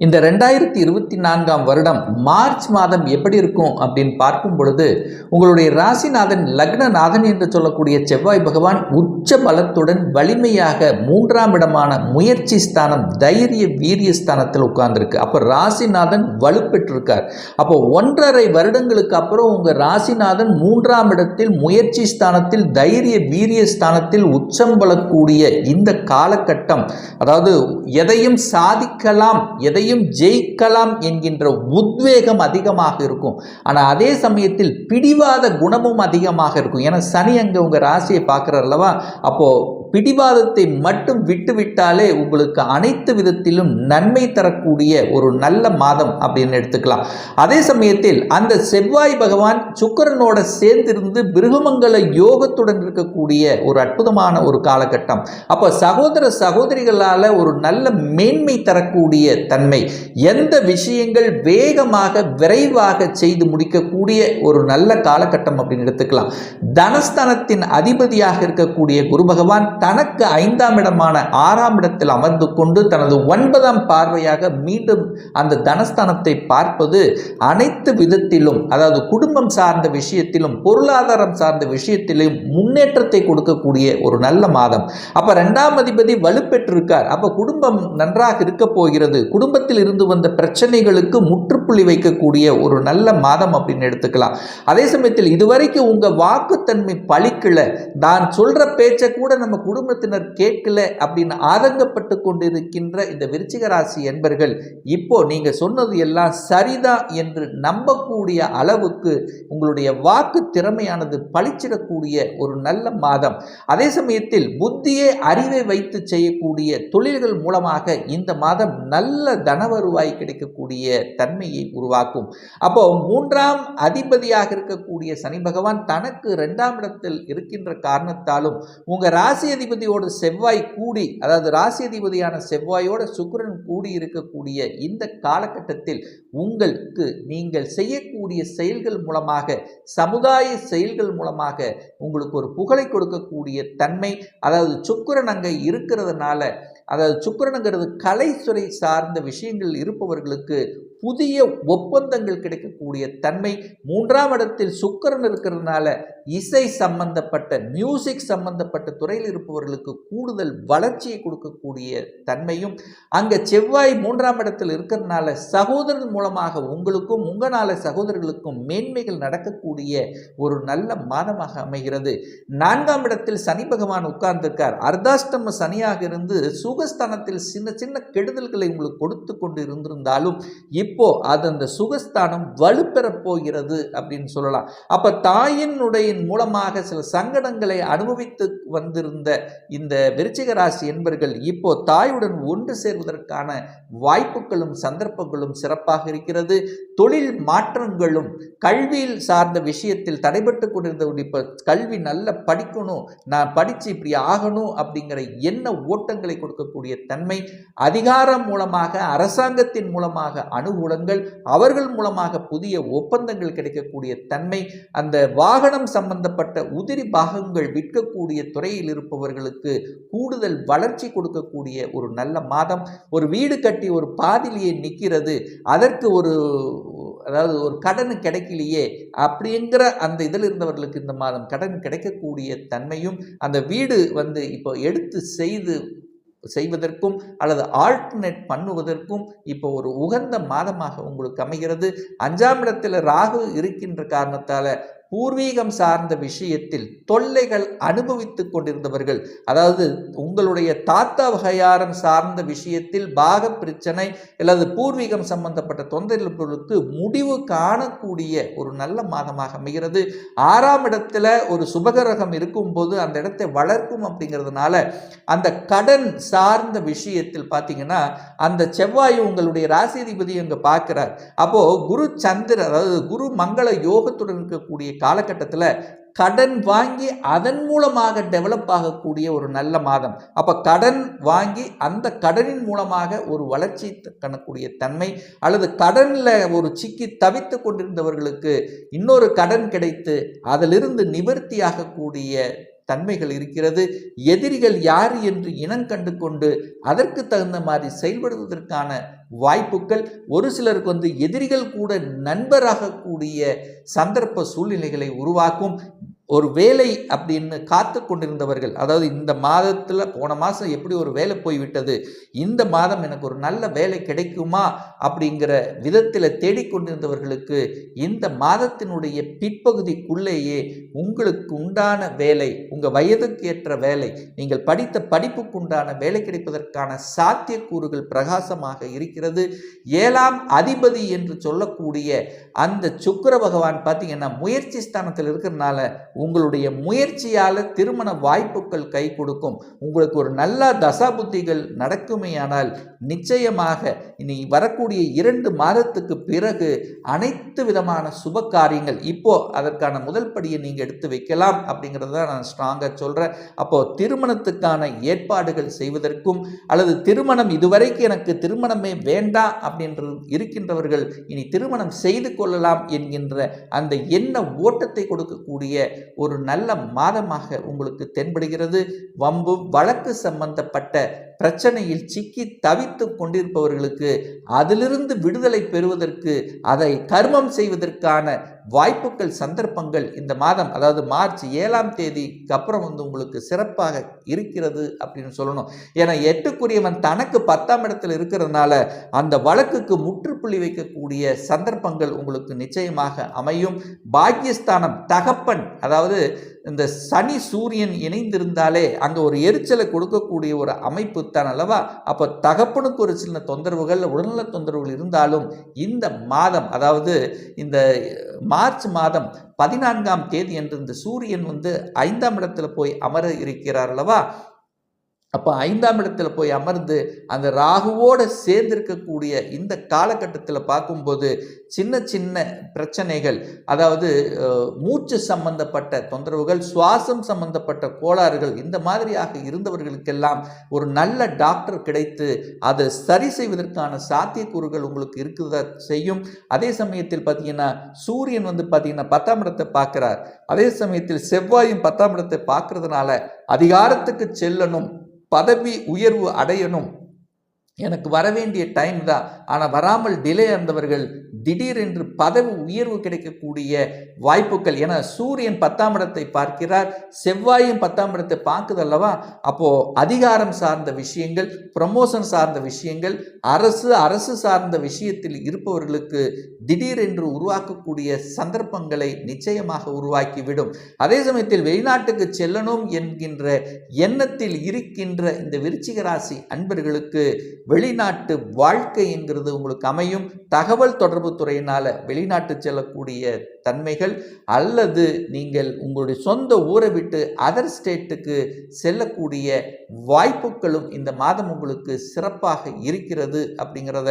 இந்த ரெண்டாயிரத்தி இருபத்தி நான்காம் வருடம் மார்ச் மாதம் எப்படி இருக்கும் அப்படின்னு பார்க்கும் பொழுது உங்களுடைய ராசிநாதன் லக்னநாதன் என்று சொல்லக்கூடிய செவ்வாய் பகவான் உச்ச பலத்துடன் வலிமையாக மூன்றாம் இடமான முயற்சி ஸ்தானம் தைரிய வீரிய ஸ்தானத்தில் உட்கார்ந்துருக்கு. அப்போ ராசிநாதன் வலுப்பெற்றிருக்கார். அப்போ ஒன்றரை வருடங்களுக்கு அப்புறம் உங்கள் ராசிநாதன் மூன்றாம் இடத்தில் முயற்சி ஸ்தானத்தில் தைரிய வீரிய ஸ்தானத்தில் உச்சம் பலக்கூடிய இந்த காலகட்டம் அதாவது எதையும் சாதிக்கலாம் எதையும் ஜெயிக்கலாம் என்கின்ற உத்வேகம் அதிகமாக இருக்கும். ஆனால் அதே சமயத்தில் பிடிவாத குணமும் அதிகமாக இருக்கும். ஏன்னா சனி அங்கே உங்கள் ராசியை பார்க்குறார் அல்லவா? அப்போது பிடிவாதத்தை மட்டும் விட்டுவிட்டாலே உங்களுக்கு அனைத்து விதத்திலும் நன்மை தரக்கூடிய ஒரு நல்ல மாதம் அப்படின்னு எடுத்துக்கலாம். அதே சமயத்தில் அந்த செவ்வாய் பகவான் சுக்கரனோட சேர்ந்திருந்து பிருகமங்கல யோகத்துடன் இருக்கக்கூடிய ஒரு அற்புதமான ஒரு காலகட்டம். அப்போ சகோதர சகோதரிகளால் ஒரு நல்ல மேன்மை தரக்கூடிய தன்மை. எந்த விஷயங்கள் வேகமாக விரைவாக செய்து முடிக்கக்கூடிய ஒரு நல்ல காலகட்டம் அப்படின்னு எடுத்துக்கலாம். தனஸ்தானத்தின் அதிபதியாக இருக்கக்கூடிய குரு பகவான் தனக்கு ஐந்தாம் இடமான ஆறாம் இடத்தில் அமர்ந்து கொண்டு தனது ஒன்பதாம் பார்வையாக மீண்டும் அந்த தனஸ்தானத்தை பார்ப்பது அனைத்து விதத்திலும் அதாவது குடும்பம் சார்ந்த விஷயத்திலும் பொருளாதாரம் சார்ந்த விஷயத்திலும் முன்னேற்றத்தை கொடுக்கக்கூடிய ஒரு நல்ல மாதம். அப்ப ரெண்டாம் அதிபதி வலுப்பெற்றிருக்கார். அப்ப குடும்பம் நன்றாக இருக்க போகிறது. குடும்பத்தில் இருந்து வந்த பிரச்சனைகளுக்கு முற்றுப்புள்ளி வைக்கக்கூடிய ஒரு நல்ல மாதம் அப்படின்னு எடுத்துக்கலாம். அதே சமயத்தில் இதுவரைக்கும் உங்க வாக்குத்தன்மை பழிக்கல. நான் சொல்ற பேச்சை கூட நம்ம குடும்பத்தினர் கேட்கல அப்படின்னு ஆதங்கப்பட்டு கொண்டிருக்கின்ற இந்த விருச்சிக ராசி என்பர்கள் இப்போ நீங்க சொன்னது எல்லாம் சரிதான் என்று நம்பக்கூடிய அளவுக்கு உங்களுடைய வாக்கு திறமையானது பளிச்சிடக்கூடிய ஒரு நல்ல மாதம். அதே சமயத்தில் புத்தியே அறிவை வைத்து செய்யக்கூடிய தொழில்கள் மூலமாக இந்த மாதம் நல்ல தன வருவாய் கிடைக்கக்கூடிய தன்மையை உருவாக்கும். அப்போ மூன்றாம் அதிபதியாக இருக்கக்கூடிய சனி பகவான் தனக்கு இரண்டாம் இடத்தில் இருக்கின்ற காரணத்தாலும் உங்க ராசி அதிபதியோட செவ்வாய் கூடி அதாவது ராசி அதிபதியான செவ்வாயோட சுக்கிரன் கூடி இருக்கக்கூடிய இந்த காலகட்டத்தில் உங்களுக்கு நீங்கள் செய்யக்கூடிய செயல்கள் மூலமாக சமுதாய செயல்கள் மூலமாக உங்களுக்கு ஒரு புகழை கொடுக்கக்கூடிய தன்மை அதாவது சுக்கிரன் அங்கே இருக்கிறதுனால அதாவது சுக்கரனுங்கிறது கலைத்துறை சார்ந்த விஷயங்கள் இருப்பவர்களுக்கு புதிய ஒப்பந்தங்கள் கிடைக்கக்கூடிய தன்மை. மூன்றாம் இடத்தில் சுக்கரன் இருக்கிறதுனால இசை சம்பந்தப்பட்ட மியூசிக் சம்பந்தப்பட்ட துறையில் இருப்பவர்களுக்கு கூடுதல் வளர்ச்சியை கொடுக்கக்கூடிய தன்மையும். அங்கே செவ்வாய் மூன்றாம் இடத்தில் இருக்கிறதுனால சகோதரன் மூலமாக உங்களுக்கும் உங்களால் சகோதரர்களுக்கும் மேன்மைகள் நடக்கக்கூடிய ஒரு நல்ல மாதமாக அமைகிறது. நான்காம் இடத்தில் சனி பகவான் உட்கார்ந்திருக்கார். அர்த்தாஷ்டம சனியாக இருந்து சுகஸ்தானத்தில் சின்ன சின்ன கெடுதல்களை உங்களுக்கு கொடுத்து கொண்டு இருந்திருந்தாலும் இப்போ இப்போ அது அந்த சுகஸ்தானம் வலுப்பெறப் போகிறது அப்படின்னு சொல்லலாம். அப்ப தாயினுடைய மூலமாக சில சங்கடங்களை அனுபவித்து வந்திருந்த இந்த விருச்சிக ராசி என்பர்கள் இப்போ தாயுடன் ஒன்று சேர்வதற்கான வாய்ப்புகளும் சந்தர்ப்பங்களும் சிறப்பாக இருக்கிறது. தொழில் மாற்றங்களும் கல்வியில் சார்ந்த விஷயத்தில் தடைபட்டு கொண்டிருந்த இப்போ கல்வி நல்ல படிக்கணும் நான் படித்து இப்படி ஆகணும் அப்படிங்கிற என்ன ஓட்டங்களை கொடுக்கக்கூடிய தன்மை அதிகாரம் மூலமாக அரசாங்கத்தின் மூலமாக அணு அனுகூலங்கள் அவர்கள் மூலமாக புதிய ஒப்பந்தங்கள் கிடைக்கக்கூடிய தன்மை அந்த வாகனம் சம்பந்தப்பட்ட உதிரி பாகங்கள் விற்கக்கூடிய துறையில் இருப்பவர்களுக்கு கூடுதல் வளர்ச்சி கொடுக்கக்கூடிய ஒரு நல்ல மாதம். ஒரு வீடு கட்டி ஒரு பாதிலேயே நிற்கிறது அதற்கு ஒரு அதாவது ஒரு கடன் கிடைக்கலையே அப்படிங்கிற அந்த இதில் இருந்தவர்களுக்கு இந்த மாதம் கடன் கிடைக்கக்கூடிய தன்மையும் அந்த வீடு வந்து இப்போ எடுத்து செய்து செய்வதற்கும் அல்லது ஆல்டர்னேட் பண்ணுவதற்கும் இப்போ ஒரு உகந்த மாதமாக உங்களுக்கு அமைகிறது. அஞ்சாம் இடத்தில் ராகு இருக்கின்ற காரணத்தால் பூர்வீகம் சார்ந்த விஷயத்தில் தொல்லைகள் அனுபவித்துக் கொண்டிருந்தவர்கள் அதாவது உங்களுடைய தாத்தா வகையாரம் சார்ந்த விஷயத்தில் பாக பிரச்சனை அல்லது பூர்வீகம் சம்பந்தப்பட்ட தொந்தரவுகளுக்கு முடிவு காணக்கூடிய ஒரு நல்ல மாதமாக அமைகிறது. ஆறாம் இடத்துல ஒரு சுபகரகம் இருக்கும்போது அந்த இடத்தை வளர்க்கும் அப்படிங்கிறதுனால அந்த கடன் சார்ந்த விஷயத்தில் பார்த்தீங்கன்னா அந்த செவ்வாய் உங்களுடைய ராசிதிபதி அங்கே பார்க்கிறார். அப்போது குரு சந்திர அதாவது குரு மங்கள யோகத்துடன் இருக்கக்கூடிய காலகட்டத்தில் கடன் வாங்கி அதன் மூலமாக டெவலப் ஆகக்கூடிய ஒரு நல்ல மாதம். அப்போ கடன் வாங்கி அந்த கடனின் மூலமாக ஒரு வளர்ச்சி கணக்கூடிய தன்மை அல்லது கடனில் ஒரு சிக்கி தவித்து கொண்டிருந்தவர்களுக்கு இன்னொரு கடன் கிடைத்து அதிலிருந்து நிவர்த்தியாகக்கூடிய தன்மைகள் இருக்கிறது. எதிரிகள் யார் என்று இனம் கண்டு கொண்டு அதற்கு தகுந்த மாதிரி செயல்படுவதற்கான வாய்ப்புகள். ஒரு சிலருக்கு வந்து எதிரிகள் கூட நண்பராக கூடிய சந்தர்ப்ப சூழ்நிலைகளை உருவாக்கும். ஒரு வேலை அப்படின்னு காத்து கொண்டிருந்தவர்கள் அதாவது இந்த மாதத்தில் போன மாதம் எப்படி ஒரு வேலை போய்விட்டது? இந்த மாதம் எனக்கு ஒரு நல்ல வேலை கிடைக்குமா? அப்படிங்கிற விதத்தில் தேடிக்கொண்டிருந்தவர்களுக்கு இந்த மாதத்தினுடைய பிற்பகுதிக்குள்ளேயே உங்களுக்கு உண்டான வேலை உங்கள் வயதுக்கு ஏற்ற வேலை நீங்கள் படித்த படிப்புக்கு உண்டான வேலை கிடைப்பதற்கான சாத்தியக்கூறுகள் பிரகாசமாக இருக்கிறது. ஏழாம் அதிபதி என்று சொல்லக்கூடிய அந்த சுக்கிர பகவான் பார்த்தீங்கன்னா முயற்சி ஸ்தானத்தில் இருக்கிறதுனால உங்களுடைய முயற்சியால் திருமண வாய்ப்புகள் கை கொடுக்கும். உங்களுக்கு ஒரு நல்ல தசாபுத்திகள் நடக்குமேயானால் நிச்சயமாக இனி வரக்கூடிய இரண்டு மாதத்துக்கு பிறகு அனைத்து விதமான சுப காரியங்கள் இப்போ அதற்கான முதல் படியை நீங்கள் எடுத்து வைக்கலாம் அப்படிங்கிறத நான் ஸ்ட்ராங்காக சொல்கிறேன் அப்போ திருமணத்துக்கான ஏற்பாடுகள் செய்வதற்கும் அல்லது திருமணம் இதுவரைக்கும் எனக்கு திருமணமே வேண்டாம் அப்படின்ற இருக்கின்றவர்கள் இனி திருமணம் செய்து கொள்ளலாம் என்கின்ற அந்த எண்ண ஓட்டத்தை கொடுக்கக்கூடிய ஒரு நல்ல மாதமாக உங்களுக்கு தென்படுகிறது. வம்பு வழக்கு சம்பந்தப்பட்ட பிரச்சனையில் சிக்கி தவித்து கொண்டிருப்பவர்களுக்கு அதிலிருந்து விடுதலை பெறுவதற்கு அதை கர்மம் செய்வதற்கான வாய்ப்புகள் சந்தர்ப்பங்கள் இந்த மாதம் அதாவது மார்ச் ஏழாம் தேதிக்கு அப்புறம் வந்து உங்களுக்கு சிறப்பாக இருக்கிறது அப்படின்னு சொல்லணும். ஏன்னா எட்டுக்குரியவன் தனக்கு பத்தாம் இடத்தில் இருக்கிறதுனால அந்த வழக்குக்கு முற்றுப்புள்ளி வைக்கக்கூடிய சந்தர்ப்பங்கள் உங்களுக்கு நிச்சயமாக அமையும். பாக்கியஸ்தானம் தகப்பன் அதாவது இந்த சனி சூரியன் இணைந்திருந்தாலே அங்கே ஒரு எரிச்சலை கொடுக்கக்கூடிய ஒரு அமைப்பு தான் அல்லவா? அப்போ தகப்பனுக்கு ஒரு சின்ன தொந்தரவுகள் உடல்நல தொந்தரவுகள் இருந்தாலும் இந்த மாதம் அதாவது இந்த மார்ச் மாதம் பதினான்காம் தேதி என்று இந்த சூரியன் வந்து ஐந்தாம் இடத்துல போய் அமர இருக்கிறார் அல்லவா? அப்போ ஐந்தாம் இடத்துல போய் அமர்ந்து அந்த ராகுவோடு சேர்ந்திருக்கக்கூடிய இந்த காலகட்டத்தில் பார்க்கும்போது சின்ன சின்ன பிரச்சனைகள் அதாவது மூச்சு சம்பந்தப்பட்ட தொந்தரவுகள் சுவாசம் சம்பந்தப்பட்ட கோளாறுகள் இந்த மாதிரியாக இருந்தவர்களுக்கெல்லாம் ஒரு நல்ல டாக்டர் கிடைத்து அதை சரி செய்வதற்கான சாத்தியக்கூறுகள் உங்களுக்கு இருக்குதா செய்யும். அதே சமயத்தில் பார்த்தீங்கன்னா சூரியன் வந்து பார்த்தீங்கன்னா பத்தாம் இடத்தை பார்க்குறார். அதே சமயத்தில் செவ்வாயும் பத்தாம் இடத்தை பார்க்கறதுனால அதிகாரத்துக்கு செல்லணும். பதவி உயர்வு அடையணும். எனக்கு வர வேண்டிய டைம் தான். ஆனால் வராமல் டிலே இருந்தவர்கள் திடீரென்று பதவி உயர்வு கிடைக்கக்கூடிய வாய்ப்புகள். என சூரியன் பத்தாம் இடத்தை பார்க்கிறார் செவ்வாயும் பத்தாம் இடத்தை பார்க்குதல்லவா அப்போது அதிகாரம் சார்ந்த விஷயங்கள் ப்ரமோஷன் சார்ந்த விஷயங்கள் அரசு அரசு சார்ந்த விஷயத்தில் இருப்பவர்களுக்கு திடீரென்று உருவாக்கக்கூடிய சந்தர்ப்பங்களை நிச்சயமாக உருவாக்கிவிடும். அதே சமயத்தில் வெளிநாட்டுக்கு செல்லணும் என்கின்ற எண்ணத்தில் இருக்கின்ற இந்த விருச்சிக ராசி அன்பர்களுக்கு வெளிநாட்டு வாழ்க்கை என்கிறது உங்களுக்கு அமையும். தகவல் தொடர்பு உளவுத்துறையினால் வெளிநாட்டு செல்லக்கூடிய தன்மைகள் அல்லது நீங்கள் உங்களுடைய சொந்த ஊரை விட்டு அதர் ஸ்டேட்டுக்கு செல்லக்கூடிய வாய்ப்புகளும் இந்த மாதம் உங்களுக்கு சிறப்பாக இருக்கிறது அப்படிங்கிறத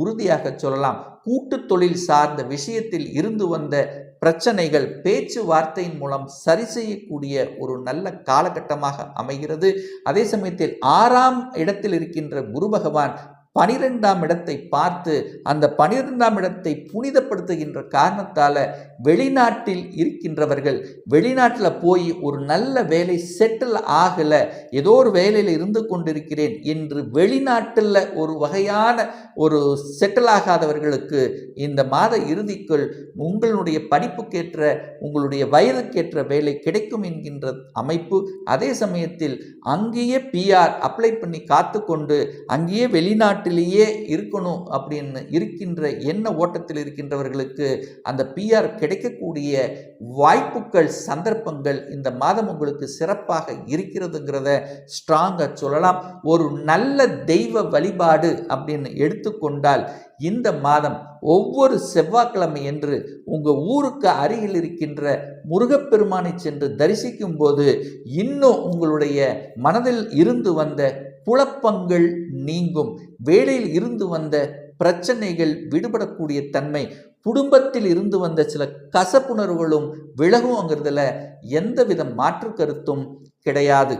உறுதியாக சொல்லலாம். கூட்டு தொழில் சார்ந்த விஷயத்தில் இருந்து வந்த பிரச்சனைகள் பேச்சுவார்த்தையின் மூலம் சரி செய்யக்கூடிய ஒரு நல்ல காலகட்டமாக அமைகிறது. அதே சமயத்தில் ஆறாம் இடத்தில் இருக்கின்ற குரு பகவான் பனிரெண்டாம் இடத்தை பார்த்து அந்த பனிரெண்டாம் இடத்தை புனிதப்படுத்துகின்ற காரணத்தால் வெளிநாட்டில் இருக்கின்றவர்கள் வெளிநாட்டில் போய் ஒரு நல்ல வேலை செட்டில் ஆகலை ஏதோ ஒரு வேலையில் இருந்து கொண்டிருக்கிறேன் என்று வெளிநாட்டில் ஒரு வகையான ஒரு செட்டில் ஆகாதவர்களுக்கு இந்த மாத இறுதிக்குள் உங்களுடைய படிப்புக்கேற்ற உங்களுடைய வயதுக்கேற்ற வேலை கிடைக்கும் என்கின்ற அமைப்பு. அதே சமயத்தில் அங்கேயே பிஆர் அப்ளை பண்ணி காத்து கொண்டு அங்கேயே வெளிநாட்டு நாட்டிலேயே இருக்கணும் அப்படின்னு இருக்கின்ற எண்ண ஓட்டத்தில் இருக்கின்றவர்களுக்கு அந்த பிஆர் கிடைக்கக்கூடிய வாய்ப்புகள் சந்தர்ப்பங்கள் இந்த மாதம் உங்களுக்கு சிறப்பாக இருக்கிறதுங்கிறத ஸ்ட்ராங்காக சொல்லலாம். ஒரு நல்ல தெய்வ வழிபாடு அப்படின்னு எடுத்துக்கொண்டால் இந்த மாதம் ஒவ்வொரு செவ்வாய்க்கிழமை என்று உங்கள் ஊருக்கு அருகில் இருக்கின்ற முருகப்பெருமானை சென்று தரிசிக்கும் போது இன்னும் உங்களுடைய மனதில் இருந்து வந்த குழப்பங்கள் நீங்கும். வேலையில் இருந்து வந்த பிரச்சனைகள் விடுபடக்கூடிய தன்மை குடும்பத்தில் இருந்து வந்த சில கசப்புணர்வுகளும் விலகுங்கிறதுல எந்தவித மாற்று கருத்தும் கிடையாது.